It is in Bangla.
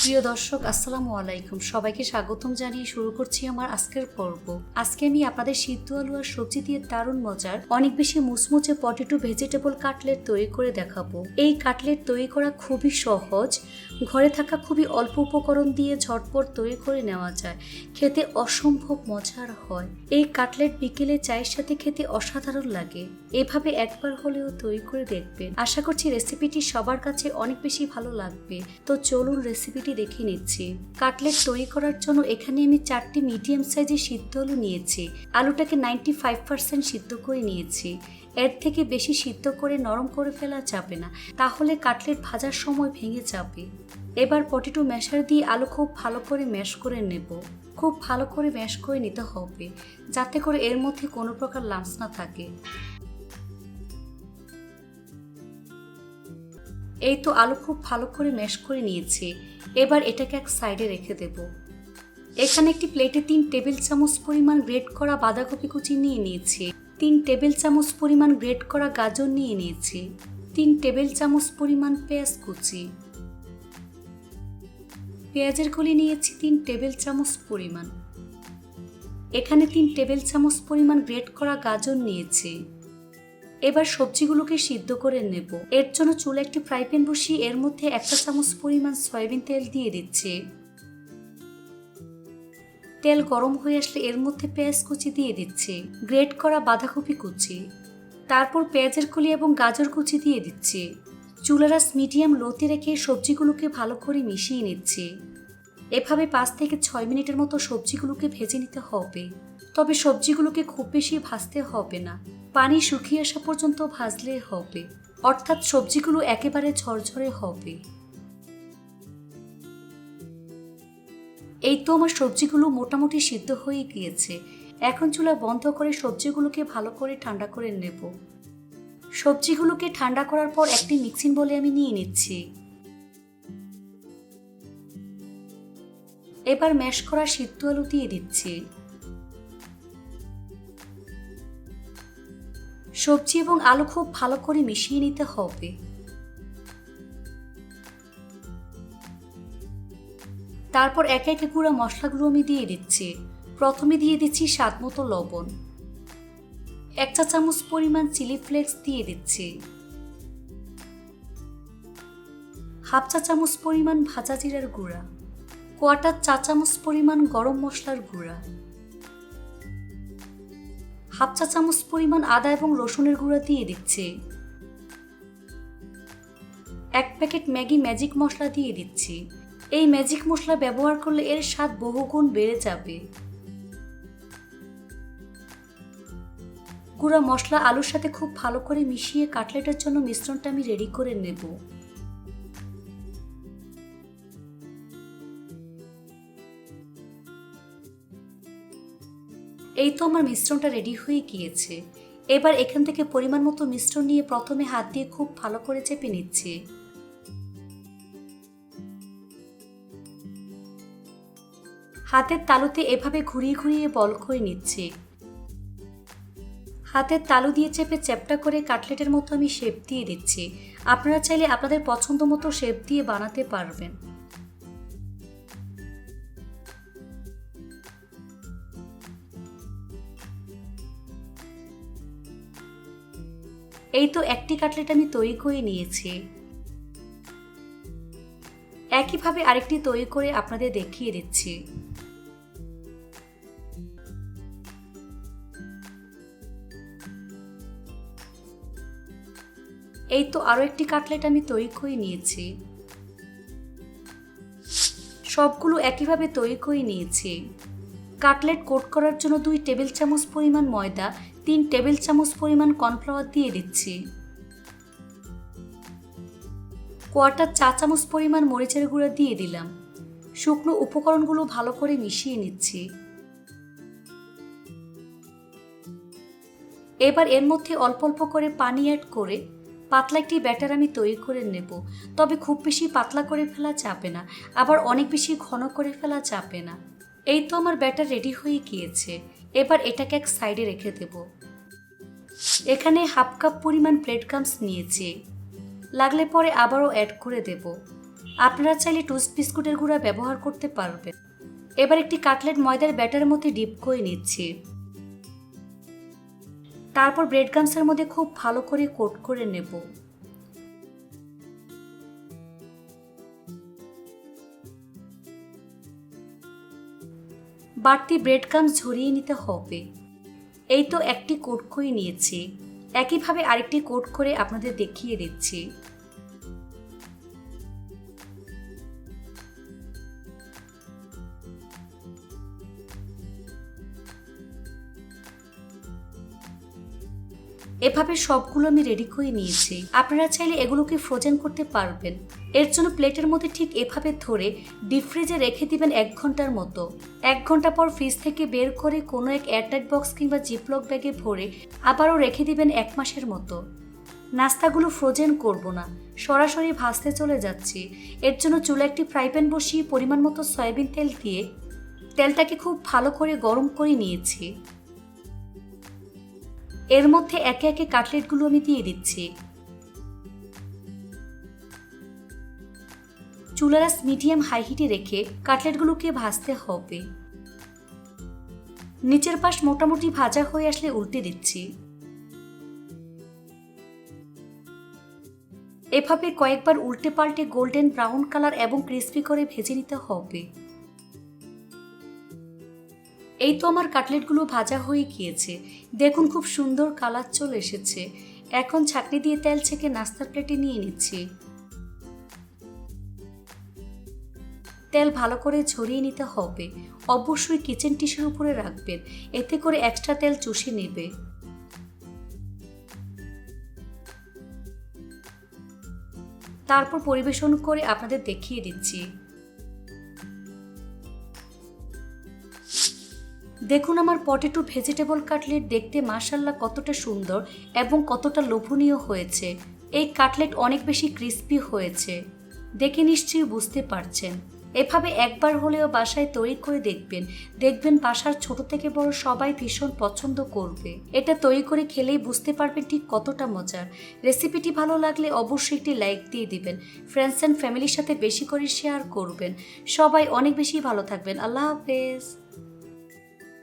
প্রিয় দর্শক, আসসালামু আলাইকুম। সবাইকে স্বাগতম জানিয়ে শুরু করছি আমার আজকের পর্ব। আজকে আমি আপনাদের সিদ্ধ আলু আর সবজি দিয়ে দারুণ মজার, অনেক বেশি মুচমুচে পটেটো ভেজিটেবল কাটলেট তৈরি করে দেখাবো। এই কাটলেট তৈরি করা খুবই সহজ, ঘরে থাকা খুবই অল্প উপকরণ দিয়ে ঝটপট তৈরি করে নেওয়া যায়। খেতে অসম্ভব মজার হয়। এই কাটলেট বিকেলে চায়ের সাথে খেতে অসাধারণ লাগে। এভাবে একবার হলেও তৈরি করে দেখবেন। আশা করছি রেসিপিটি সবার কাছে অনেক বেশি ভালো লাগবে। তো চলুন রেসিপিটি দেখে নিচ্ছি। কাটলেট তৈরি করার জন্য এখানে আমি চারটি মিডিয়াম সাইজের সিদ্ধ আলু নিয়েছি। আলুটাকে নাইনটি ফাইভ পার্সেন্ট সিদ্ধ করে নিয়েছি। এর থেকে বেশি সিদ্ধ করে নরম করে ফেলা যাবে না। তাহলে কাটলেট ভাজার সময় ভেঙে যাবে। এবার পটেটো ম্যাশার দিয়ে আলু খুব ভালো করে ম্যাশ করে নেব। খুব ভালো করে ম্যাশ করে নিতে হবে। যাতে করে এর মধ্যে কোনো প্রকার লাঞ্চ না থাকে। এই তো আলু খুব ভালো করে ম্যাশ করে নিয়েছি। এবার এটাকে এক সাইডে রেখে দেব। এখানে একটি প্লেটে তিন টেবিল চামচ পরিমাণ গ্রেট করা বাঁধাকপি কুচি নিয়ে নিয়েছি। তিন টেবিল চামচ পরিমাণ গ্রেট করা গাজর নিয়ে নিয়েছি। তিন টেবিল চামচ পরিমাণ পেঁয়াজ কুচি। পেঁয়াজের কলি নিয়েছি তিন টেবিল চামচ পরিমাণ। এখানে তিন টেবিল চামচ পরিমাণ গ্রেট করা গাজর নিয়েছি। এবার সবজিগুলোকে সিদ্ধ করে নেব। এর জন্য চুলে একটি ফ্রাই প্যান বসিয়ে এর মধ্যে একটা চামচ পরিমাণ সয়াবিন তেল দিয়ে দিচ্ছে। তেল গরম হয়ে আসলে এর মধ্যে পেঁয়াজ কুচি দিয়ে দিচ্ছে। গ্রেট করা বাঁধাকপি কুচি। তারপর পেঁয়াজের কলি এবং গাজর কুচি দিয়ে দিচ্ছে। চুলারাস মিডিয়াম লোতে রেখে সবজিগুলোকে ভালো করে মিশিয়ে নিচ্ছে। এভাবে পাঁচ থেকে ছয় মিনিটের মতো সবজিগুলোকে ভেজে নিতে হবে। তবে সবজিগুলোকে খুব বেশি ভাজতে হবে না। পানি শুকিয়ে আসা পর্যন্ত ভাজলে হবে। অর্থাৎ সবজিগুলো একেবারে ঝরঝরে হবে। এই তো আমার সবজিগুলো মোটামুটি সিদ্ধ হয়ে গিয়েছে। এখন চুলা বন্ধ করে সবজিগুলোকে ভালো করে ঠান্ডা করে নেব। সবজিগুলোকে ঠান্ডা করার পর একটি মিক্সিং বলে আমি নিয়ে নিচ্ছি। এবার ম্যাশ করা সিদ্ধ আলু দিয়ে দিচ্ছি। সবজি এবং আলু খুব ভালো করে মিশিয়ে নিতে হবে। তারপর একে একে গুঁড়া মশলাগুলো আমি দিয়ে দিচ্ছি। প্রথমে দিয়ে দিচ্ছি স্বাদ মতো লবণ। এক চা চামচ পরিমাণ চিলি ফ্লেক্স দিয়ে দিচ্ছি। হাফ চা চামচ পরিমাণ ভাজা জিরার গুঁড়া। কোয়াটার চা চামচ পরিমাণ গরম মশলার গুঁড়া। হাফ চা চামচ পরিমাণ আদা এবং রসুনের গুঁড়া দিয়ে দিচ্ছে। এক প্যাকেট ম্যাগি ম্যাজিক মশলা দিয়ে দিচ্ছি। এই ম্যাজিক মশলা ব্যবহার করলে এর স্বাদ বহুগুণ বেড়ে যাবে। গুঁড়া মশলা আলুর সাথে খুব ভালো করে মিশিয়ে কাটলেটের জন্য মিশ্রণটা আমি রেডি করে নেব। এই তো আমার মিশ্রণটা রেডি হয়ে গিয়েছে। এবার এখান থেকে পরিমাণ মতো মিশ্রণ নিয়ে প্রথমে হাত দিয়ে খুব ভালো করে চেপে নিচ্ছি। হাতের তালুতে এভাবে ঘুরিয়ে ঘুরিয়ে বল করে নিচ্ছি। হাতের তালু দিয়ে চেপে চ্যাপটা করে কাটলেটের মতো আমি শেপ দিয়ে দিচ্ছি। আপনারা চাইলে আপনাদের পছন্দ মতো শেপ দিয়ে বানাতে পারবেন। এই তো একটি কাটলেট আমি তৈরি করে নিয়েছি। একইভাবে আরেকটি তৈরি করে আপনাদের দেখিয়ে দিচ্ছি। এই তো আরও একটি কাটলেট আমি তৈরি করে নিয়েছি। সবগুলো একইভাবে তৈরি করে নিয়েছি। কাটলেট কোট করার জন্য দুই টেবিল চামচ পরিমাণ ময়দা তিন টেবিল চামচ পরিমাণ কর্নফ্লাওয়ার দিয়ে দিচ্ছি। কোয়াটার চা চামচ পরিমাণ মরিচের গুঁড়া দিয়ে দিলাম। শুকনো উপকরণগুলো ভালো করে মিশিয়ে নিচ্ছি। এবার এর মধ্যে অল্প অল্প করে পানি অ্যাড করে পাতলা একটি ব্যাটার আমি তৈরি করে নেব। তবে খুব বেশি পাতলা করে ফেলা চাপে না, আবার অনেক বেশি ঘন করে ফেলা চাপে না। এই তো আমার ব্যাটার রেডি হয়ে গিয়েছে। এবার এটাকে এক সাইডে রেখে দেব। এখানে হাফ কাপ পরিমাণ ব্রেড ক্রামস নিয়েছি। লাগলে পরে আবারও অ্যাড করে দেব। আপনারা চাইলে টোস্ট বিস্কুটের গুঁড়া ব্যবহার করতে পারবেন। এবার একটি কাটলেট ময়দার ব্যাটার মধ্যে ডিপ করে নিচ্ছি। তারপর ব্রেড গামসের মধ্যে খুব ভালো করে কোট করে নেব। বাড়তি ব্রেড গামস ঝরিয়ে নিতে হবে। এই তো একটি কোট করে নিয়েছি। একইভাবে আরেকটি কোট করে আপনাদের দেখিয়ে দিচ্ছি। এভাবে সবগুলো আমি রেডি করে নিয়েছি। আপনারা চাইলে এগুলোকে ফ্রোজেন করতে পারবেন। এর জন্য প্লেটের মধ্যে ঠিক এভাবে ধরে ডিপ ফ্রিজে রেখে দিবেন এক ঘণ্টার মতো। এক ঘণ্টা পর ফ্রিজ থেকে বের করে কোনো এক এয়ারটাইট বক্স কিংবা জিপলক ব্যাগে ভরে আবারও রেখে দিবেন এক মাসের মতো। নাস্তাগুলো ফ্রোজেন করব না। সরাসরি ভাজতে চলে যাচ্ছি। এর জন্য চুলা একটি ফ্রাই প্যান বসিয়ে পরিমাণ মতো সয়াবিন তেল দিয়ে তেলটাকে খুব ভালো করে গরম করে নিয়েছি। এর মধ্যে একে একে কাটলেটগুলো আমি দিয়ে দিচ্ছি। চুলারাস মিডিয়াম হাই হিটে রেখে কাটলেটগুলোকে ভাজতে হবে। নিচের পাশ মোটামুটি ভাজা হয়ে আসলে উল্টে দিচ্ছি। এভাবে কয়েকবার উল্টে পাল্টে গোল্ডেন ব্রাউন কালার এবং ক্রিস্পি করে ভেজে নিতে হবে। এই তো আমার কাটলেটগুলো ভাজা হয়ে গিয়েছে। দেখুন খুব সুন্দর কালার চলে এসেছে। এখন ছাকনি দিয়ে তেল ছেঁকে নাস্তার প্লেটে নিয়ে নিচ্ছি। তেল ভালো করে ঝরিয়ে নিতে হবে। অবশ্যই কিচেন টিস্যুর উপরে রাখবেন। এতে করে এক্সট্রা তেল চুষে নেবে। তারপর পরিবেশন করে আপনাদের দেখিয়ে দিচ্ছি। দেখুন আমার পটেটো ভেজিটেবল কাটলেট দেখতে মাসাল্লাহ কতটা সুন্দর এবং কতটা লোভনীয় হয়েছে। এই কাটলেট অনেক বেশি ক্রিস্পি হয়েছে। দেখে নিশ্চয়ই বুঝতে পারছেন। এভাবে একবার হলেও বাসায় তৈরি করে দেখবেন। দেখবেন বাসার ছোট থেকে বড় সবাই ভীষণ পছন্দ করবে। এটা তৈরি করে খেলেই বুঝতে পারবেন ঠিক কতটা মজার। রেসিপিটি ভালো লাগলে অবশ্যই একটি লাইক দিয়ে দিবেন। ফ্রেন্ডস অ্যান্ড ফ্যামিলির সাথে বেশি করে শেয়ার করবেন। সবাই অনেক বেশি ভালো থাকবেন। আল্লাহ হাফেজ।